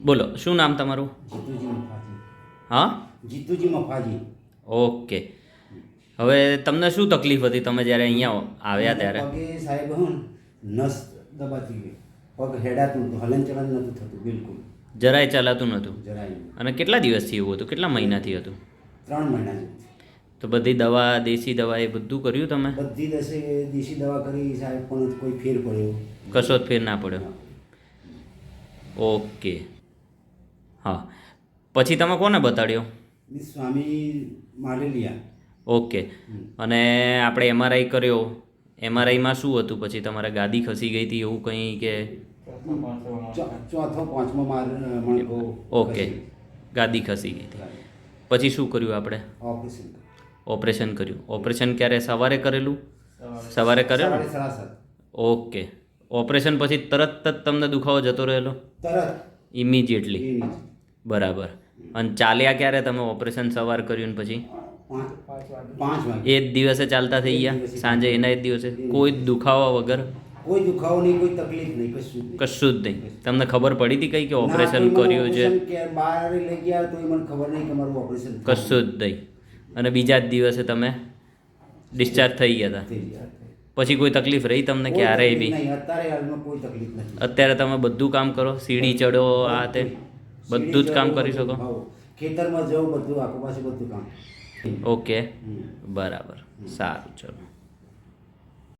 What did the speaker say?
બોલો શું નામ તમારું? જીતુજી મફાજી. હા? જીતુજી મફાજી. ઓકે. હવે તમને શું તકલીફ હતી તમે જ્યારે અહીંયા આવ્યા ત્યારે? પગે સાહેબ હું નસ દબાતી ગઈ. પગ હેડાતું હતું હલન ચલન નહોતું થતું બિલકુલ. જરાય ચાલાતું નહોતું જરાય અને કેટલા દિવસથી એવું હતું? કેટલા મહિનાથી હતું? ત્રણ મહિના તો બધી દવા દેશી દવા એ બધું કર્યું તમે? બધી દસે દેશી દવા કરી સાહેબ પણ કોઈ ફેર પડ્યો. કશો જ ફેર ના પડ્યો? ઓકે. હા. પછી તમે કોને બતાડ્યો? સ્વામી માલેલિયા. ઓકે. અને આપણે એમઆરઆઈ કર્યો. એમઆરઆઈમાં શું હતું? પછી તમારે ગાદી ખસી ગઈ હતી એવું કંઈ કે? ચોથો પાંચમો માર ઓકે. ગાદી ખસી ગઈ હતી. પછી શું કર્યું આપણે? ઓપરેશન ઓપરેશન કર્યું. ઓપરેશન ક્યારે? સવારે કરેલું? સવારે. કરેલું? ઓકે. ઓપરેશન પછી તરત જ તમને દુખાવો જતો રહેલો? તરત. નીચે. બરાબર. અને ચાલ્યા ક્યારે તમે ઓપરેશન સવાર કર્યું ને પછી? એ જ દિવસે ચાલતા થઈ ગયા? સાંજે એના જ દિવસે? કોઈ દુખાવા વગર? કોઈ દુખાવો નહીં કોઈ તકલીફ નહીં કશું. કશું જ નહીં. તમને ખબર પડી હતી કઈ કે ઓપરેશન કર્યું છે? બહાર લઈ ગયા તો મને ખબર નહીં કે મારું ઓપરેશન કશું જ નહીં. અને બીજા જ દિવસે તમે ડિસ્ચાર્જ થઈ ગયા હતા? પછી કોઈ તકલીફ રહી તમને ક્યારેય બી? અત્યારે હાલમાં કોઈ તકલીફ નથી. અત્યારે તમે બધું કામ કરો? સીડી ચડો આ તે? બધું જ કામ કરી શકો. ખેતરમાં જવું બધું આખું પાછું બધું કામ. ઓકે. બરાબર. સારું ચલો.